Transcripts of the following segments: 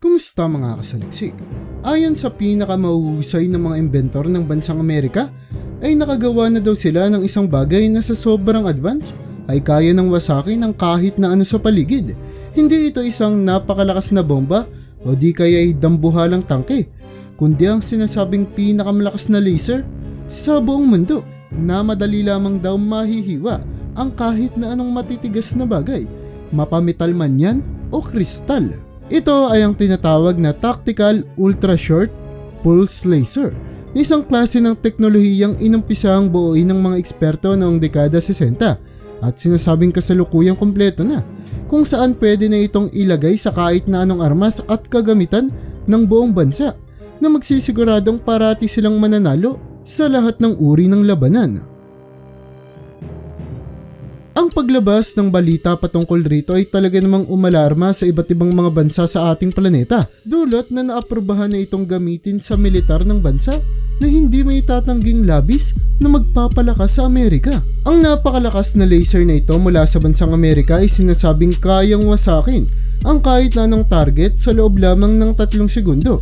Kumusta mga kasaliksik? Ayon sa pinakamahusay ng mga inventor ng bansang Amerika, ay nakagawa na daw sila ng isang bagay na sa sobrang advance ay kaya ng wasakin ng kahit na ano sa paligid. Hindi ito isang napakalakas na bomba o di kaya ay dambuhalang tangke, kundi ang sinasabing pinakamalakas na laser sa buong mundo na madali lamang daw mahihiwa ang kahit na anong matitigas na bagay, mapamital man yan o kristal. Ito ay ang tinatawag na Tactical Ultra Short Pulse Laser, isang klase ng teknolohiyang inumpisang buuin ng mga eksperto noong dekada 60 at sinasabing kasalukuyang kompleto na kung saan pwede na itong ilagay sa kahit na anong armas at kagamitan ng buong bansa na magsisiguradong parati silang mananalo sa lahat ng uri ng labanan. Ang paglabas ng balita patungkol rito ay talaga namang umalarma sa iba't ibang mga bansa sa ating planeta. Dulot na naaprubahan na itong gamitin sa militar ng bansa na hindi may tatangging labis na magpapalakas sa Amerika. Ang napakalakas na laser na ito mula sa bansang Amerika ay sinasabing kayang wasakin ang kahit na anong target sa loob lamang ng tatlong segundo.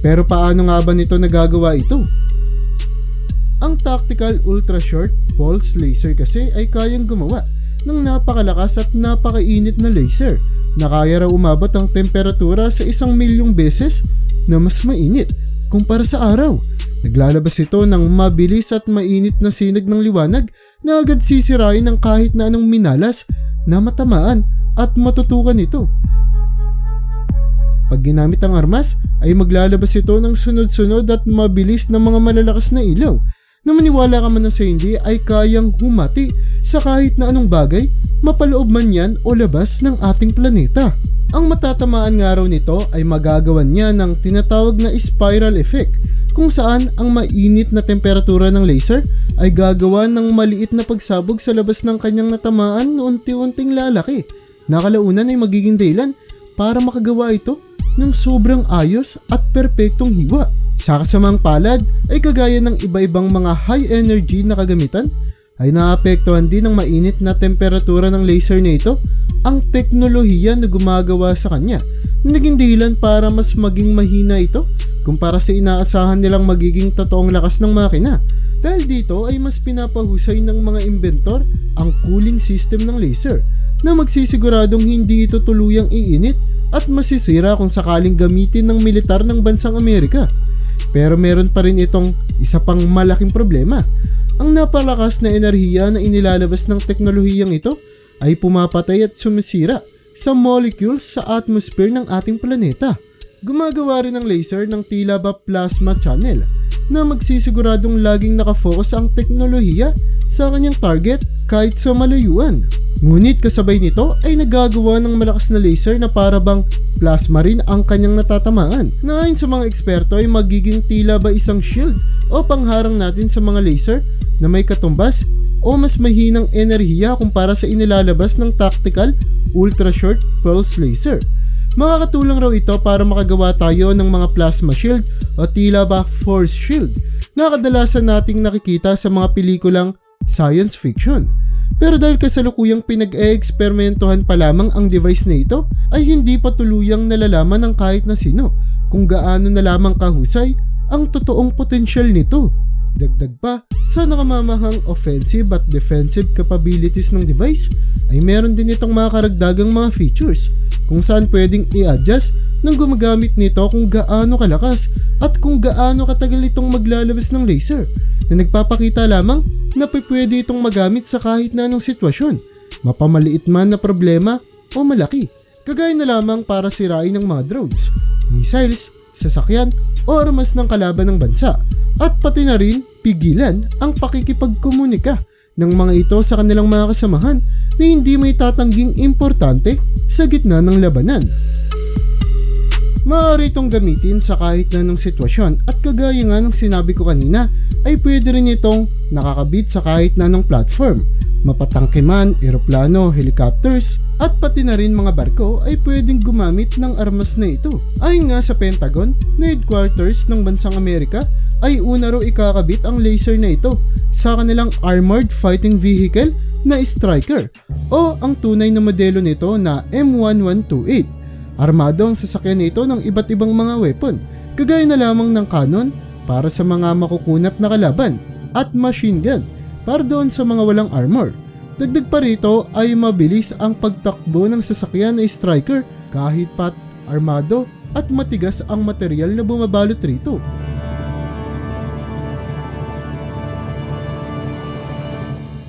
Pero paano nga ba nito nagagawa ito? Ang Tactical Ultra Short Pulse Laser kasi ay kayang gumawa ng napakalakas at napakainit na laser na kaya raw umabot ang temperatura sa isang milyong beses na mas mainit kumpara sa araw. Naglalabas ito ng mabilis at mainit na sinag ng liwanag na agad sisirain ng kahit na anong minalas na matamaan at matutukan ito. Pag ginamit ang armas ay maglalabas ito ng sunod-sunod at mabilis na mga malalakas na ilaw na maniwala ka man na sa hindi ay kayang humati sa kahit na anong bagay, mapaloob man yan o labas ng ating planeta. Ang matatamaan nga raw nito ay magagawan niya ng tinatawag na spiral effect kung saan ang mainit na temperatura ng laser ay gagawa ng maliit na pagsabog sa labas ng kanyang natamaan na unti-unting lalaki. Nakalaunan ay magiging dahilan para makagawa ito ng sobrang ayos at perpektong hiwa. Sa kasamang palad ay kagaya ng iba-ibang mga high energy na kagamitan ay naapektuhan din ng mainit na temperatura ng laser na ito ang teknolohiya na gumagawa sa kanya. Naging dahilan para mas maging mahina ito kumpara sa inaasahan nilang magiging totoong lakas ng makina. Dahil dito ay mas pinapahusay ng mga inventor ang cooling system ng laser na magsisiguradong hindi ito tuluyang iinit at masisira kung sakaling gamitin ng militar ng bansang Amerika. Pero meron pa rin itong isa pang malaking problema. Ang napalakas na enerhiya na inilalabas ng teknolohiyang ito ay pumapatay at sumisira sa molecules sa atmosphere ng ating planeta. Gumagawa rin ng laser ng tila ba plasma channel na magsisiguradong laging nakafocus ang teknolohiya sa kanyang target kahit sa malayuan. Ngunit kasabay nito ay nagagawa ng malakas na laser na para bang plasma rin ang kanyang natatamaan na sa mga eksperto ay magiging tila ba isang shield o pangharang natin sa mga laser na may katumbas o mas mahinang enerhiya kumpara sa inilalabas ng tactical ultra short pulse laser. Makakatulong raw ito para makagawa tayo ng mga plasma shield o tila ba force shield na kadalasan nating nakikita sa mga pelikulang science fiction. Pero dahil kasalukuyang pinag-e-eksperimentohan pa lamang ang device na ito, ay hindi pa tuluyang nalalaman ng kahit na sino kung gaano na lamang kahusay ang totoong potensyal nito. Dagdag pa, sa nakamamahang offensive at defensive capabilities ng device ay meron din itong mga karagdagang mga features kung saan pwedeng i-adjust ng gumagamit nito kung gaano kalakas at kung gaano katagal itong maglalabas ng laser na nagpapakita lamang na pwede itong magamit sa kahit na anong sitwasyon, mapamaliit man na problema o malaki, kagaya na lamang para sirain ng mga drones, missiles, sasakyan o armas ng kalaban ng bansa at pati na rin pigilan ang pakikipagkomunika ng mga ito sa kanilang mga kasamahan na hindi may tatangging importante sa gitna ng labanan. Maaari itong gamitin sa kahit na ng sitwasyon at kagaya nga ng sinabi ko kanina ay pwede rin itong nakakabit sa kahit na ng platform. Mapatangke man, eroplano, helicopters at pati na rin mga barko ay pwedeng gumamit ng armas na ito. Ayon nga sa Pentagon na headquarters ng bansang Amerika ay una raw ikakabit ang laser na ito sa kanilang armored fighting vehicle na Striker o ang tunay na modelo nito na M1128 Armado ang sasakyan nito ng iba't ibang mga weapon, kagaya na lamang ng cannon para sa mga makukunat na kalaban at machine gun para doon sa mga walang armor. Dagdag pa rito ay mabilis ang pagtakbo ng sasakyan na striker kahit pat armado at matigas ang material na bumabalot rito.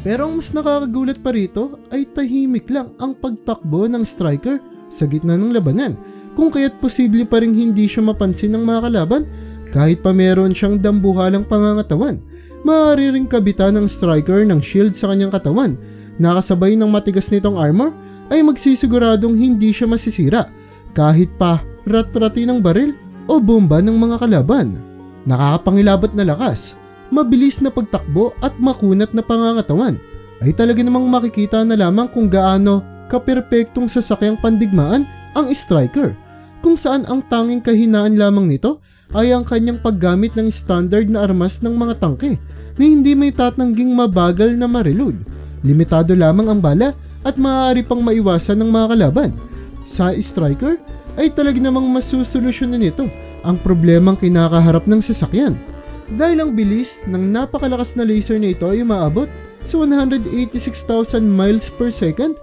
Pero ang mas nakakagulat pa rito ay tahimik lang ang pagtakbo ng striker sa gitna ng labanan kung kaya't posible pa rin hindi siya mapansin ng mga kalaban kahit pa meron siyang dambuhalang pangangatawan. Maaari ring kabitan ng striker ng shield sa kanyang katawan nakasabay ng matigas nitong armor ay magsisiguradong hindi siya masisira kahit pa rat-rati ng baril o bomba ng mga kalaban. Nakakapangilabot na lakas, mabilis na pagtakbo at makunat na pangangatawan ay talaga namang makikita na lamang kung gaano kaperpektong sasakyang pandigmaan ang striker kung saan ang tanging kahinaan lamang nito ay ang kanyang paggamit ng standard na armas ng mga tangke na hindi may tatangging mabagal na mareload. Limitado lamang ang bala at maaari pang maiwasan ng mga kalaban. Sa striker ay talaga namang masusolusyonan nito ang problemang kinakaharap ng sasakyan. Dahil ang bilis ng napakalakas na laser na ito ay umaabot sa 186,000 miles per second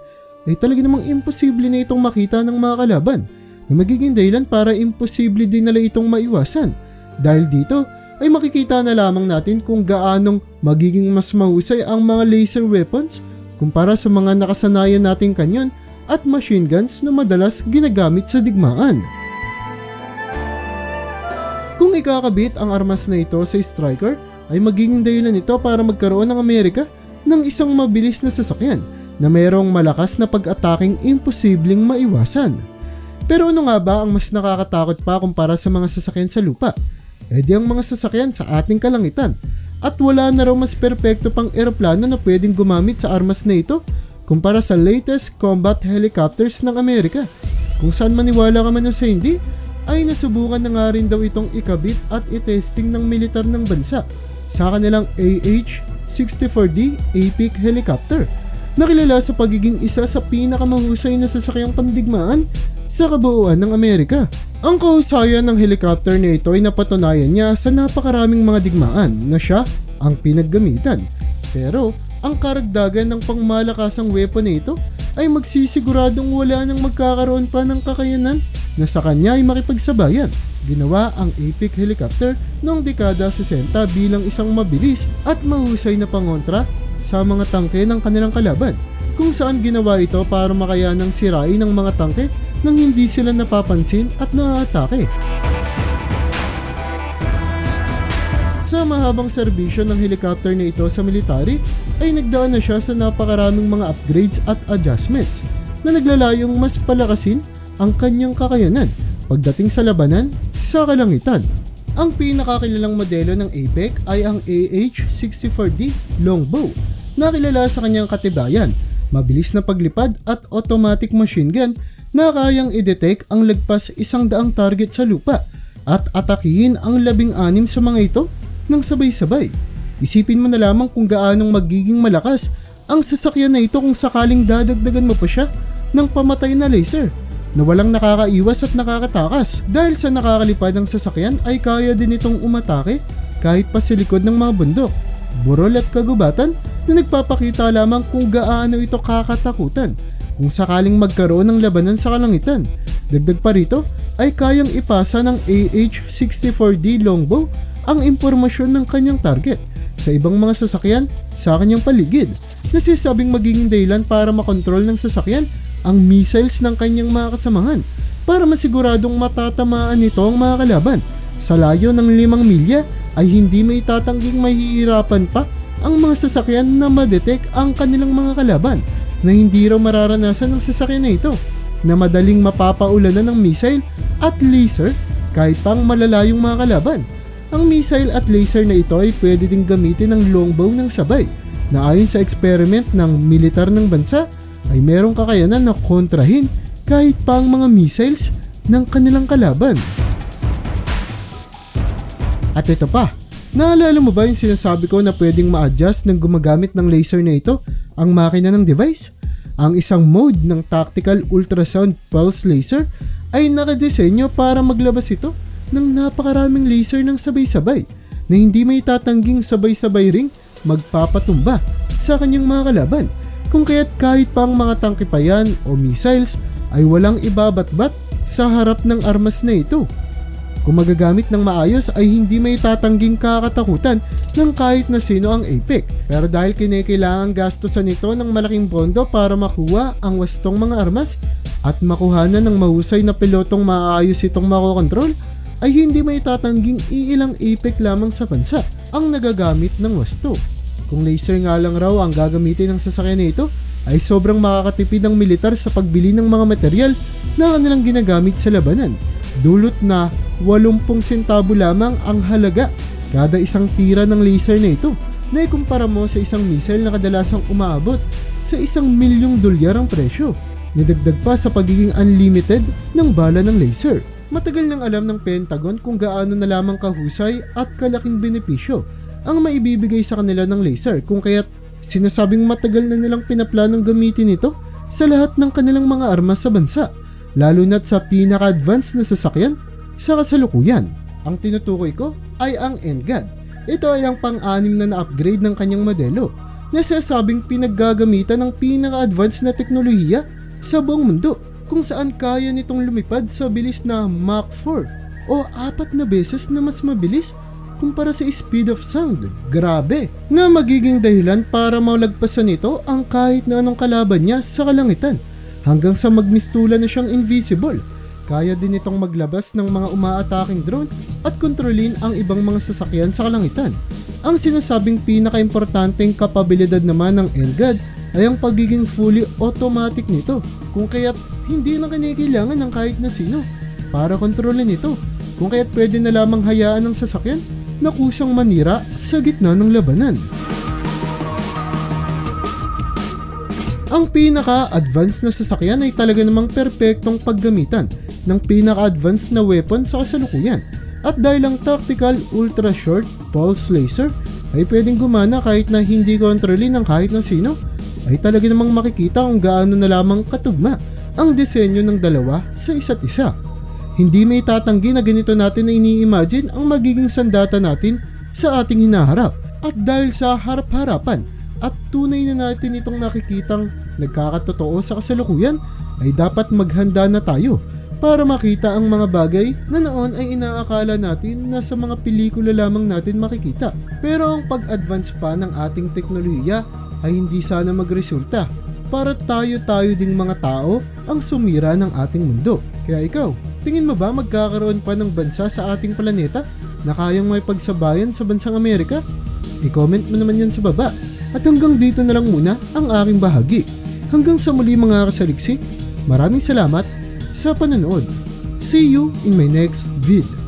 ay talaga namang imposible na itong makita ng mga kalaban na magiging dahilan para imposible din nila itong maiwasan. Dahil dito ay makikita na lamang natin kung gaanong magiging mas mahusay ang mga laser weapons kumpara sa mga nakasanayan nating kanyon at machine guns na madalas ginagamit sa digmaan. Ikakabit ang armas na ito sa striker, ay magiging dahilan ito para magkaroon ng Amerika ng isang mabilis na sasakyan na mayroong malakas na pag-ataking imposibleng maiwasan. Pero ano nga ba ang mas nakakatakot pa kumpara sa mga sasakyan sa lupa? E di ang mga sasakyan sa ating kalangitan. At wala na raw mas perpekto pang eroplano na pwedeng gumamit sa armas na ito kumpara sa latest combat helicopters ng Amerika. Kung saan maniwala ka man o sa hindi, ay nasubukan na nga rin daw itong ikabit at itesting ng militar ng bansa sa kanilang AH-64D Apex helicopter na kilala sa pagiging isa sa pinakamahusay na sasakyang pandigmaan sa kabuuan ng Amerika. Ang kahusayan ng helicopter na ito ay napatunayan niya sa napakaraming mga digmaan na siya ang pinaggamitan. Pero ang karagdagan ng pangmalakasang weapon na ito ay magsisiguradong wala nang magkakaroon pa ng kakayanan na sa kanya ay makipagsabayan. Ginawa ang Apex helicopter noong dekada 60 bilang isang mabilis at mahusay na pangontra sa mga tangke ng kanilang kalaban kung saan ginawa ito para makayanang sirain ng mga tangke nang hindi sila napapansin at naaatake. Sa mahabang serbisyo ng helicopter na ito sa military ay nagdaan na siya sa napakaraming mga upgrades at adjustments na naglalayong mas palakasin ang kanyang kakayanan pagdating sa labanan sa kalangitan. Ang pinakakilalang modelo ng APEC ay ang AH-64D Longbow na kilala sa kanyang katibayan, mabilis na paglipad at automatic machine gun na kayang i-detect ang lagpas isang daang target sa lupa at atakihin ang labing anim sa mga ito ng sabay-sabay. Isipin mo na lamang kung gaanong magiging malakas ang sasakyan na ito kung sakaling dadagdagan mo pa siya ng pamatay na laser na walang nakakaiwas at nakakatakas dahil sa nakakalipad ng sasakyan ay kaya din itong umatake kahit pa sa likod ng mga bundok, burol at kagubatan na nagpapakita lamang kung gaano ito kakatakutan kung sakaling magkaroon ng labanan sa kalangitan. Dagdag pa rito ay kayang ipasa ng AH-64D Longbow ang impormasyon ng kanyang target sa ibang mga sasakyan sa kanyang paligid na sinasabing magiging dahilan para makontrol ng sasakyan ang missiles ng kanyang mga kasamahan para masiguradong matatamaan nito ang mga kalaban. Sa layo ng limang milya ay hindi may tatangging mahihirapan pa ang mga sasakyan na madetect ang kanilang mga kalaban na hindi raw mararanasan ng sasakyan na ito na madaling mapapaulanan ng missile at laser kahit pang malalayong mga kalaban. Ang missile at laser na ito ay pwede ding gamitin ng longbow ng sabay na ayon sa experiment ng militar ng bansa ay merong kakayanan na kontrahin kahit pa ang mga missiles ng kanilang kalaban. At ito pa, naalala mo ba yung sinasabi ko na pwedeng ma-adjust ng gumagamit ng laser na ito ang makina ng device? Ang isang mode ng Tactical Ultrasound Pulse Laser ay nakadesenyo para maglabas ito ng napakaraming laser ng sabay-sabay na hindi may tatangging sabay-sabay ring magpapatumba sa kanyang mga kalaban kung kaya't kahit pa ang mga tangke pa yan o missiles ay walang ibabatbat sa harap ng armas na ito. Kung magagamit ng maayos ay hindi may tatangging kakatakutan ng kahit na sino ang APEC. Pero dahil kinekailangan gastusan nito ng malaking pondo para makuha ang wastong mga armas at makuhanan ng mahusay na pilotong maayos itong makokontrol, ay hindi may tatangging iilang APEC lamang sa bansa ang nagagamit ng wasto. Kung laser nga lang raw ang gagamitin ng sasakyan na ito, ay sobrang makakatipid ng militar sa pagbili ng mga material na kanilang ginagamit sa labanan. Dulot na 80 sentabo lamang ang halaga kada isang tira ng laser na ito na ikumpara mo sa isang missile na kadalasang umaabot sa isang milyong dolyar ang presyo. Nidagdag pa sa pagiging unlimited ng bala ng laser. Matagal nang alam ng Pentagon kung gaano na lamang kahusay at kalaking benepisyo ang maibibigay sa kanila ng laser kung kaya't sinasabing matagal na nilang pinaplanong gamitin ito sa lahat ng kanilang mga armas sa bansa, lalo na't sa pinaka-advanced na sasakyan sa kasalukuyan. Ang tinutukoy ko ay ang NGAD. Ito ay ang pang-anim na na-upgrade ng kanyang modelo na sasabing pinaggagamitan ng pinaka-advanced na teknolohiya sa buong mundo kung saan kaya nitong lumipad sa bilis na Mach 4 o apat na beses na mas mabilis kumpara sa speed of sound. Grabe! Na magiging dahilan para malagpasan nito ang kahit na anong kalaban niya sa kalangitan hanggang sa magmistula na siyang invisible. Kaya din itong maglabas ng mga umaataking drone at kontrolin ang ibang mga sasakyan sa kalangitan. Ang sinasabing pinaka-importanteng kapabilidad naman ng NGAD ay ang pagiging fully automatic nito kung kaya't hindi na kailangan ng kahit na sino para kontrolin ito kung kaya't pwede na lamang hayaan ng sasakyan na kusang manira sa gitna ng labanan. Ang pinaka-advanced na sasakyan ay talaga namang perpektong paggamitan ng pinaka-advanced na weapon sa kasalukuyan. At dahil ang tactical ultra short pulse laser ay pwedeng gumana kahit na hindi kontrolin ng kahit na sino, ay talaga namang makikita kung gaano na lamang katugma ang disenyo ng dalawa sa isa't isa. Hindi may tatanggi na ganito natin na ini-imagine ang magiging sandata natin sa ating hinaharap. At dahil sa harap-harapan at tunay na natin itong nakikitang nagkakatotoo sa kasalukuyan, ay dapat maghanda na tayo para makita ang mga bagay na noon ay inaakala natin na sa mga pelikula lamang natin makikita. Pero ang pag-advance pa ng ating teknolohiya ay hindi sana magresulta para tayo-tayo ding mga tao ang sumira ng ating mundo. Kaya ikaw, tingin mo ba magkakaroon pa ng bansa sa ating planeta na kayang may pagsabayan sa bansang Amerika? I-comment mo naman yan sa baba. At hanggang dito na lang muna ang aking bahagi. Hanggang sa muli mga kasaliksik, maraming salamat sa panonood. See you in my next vid.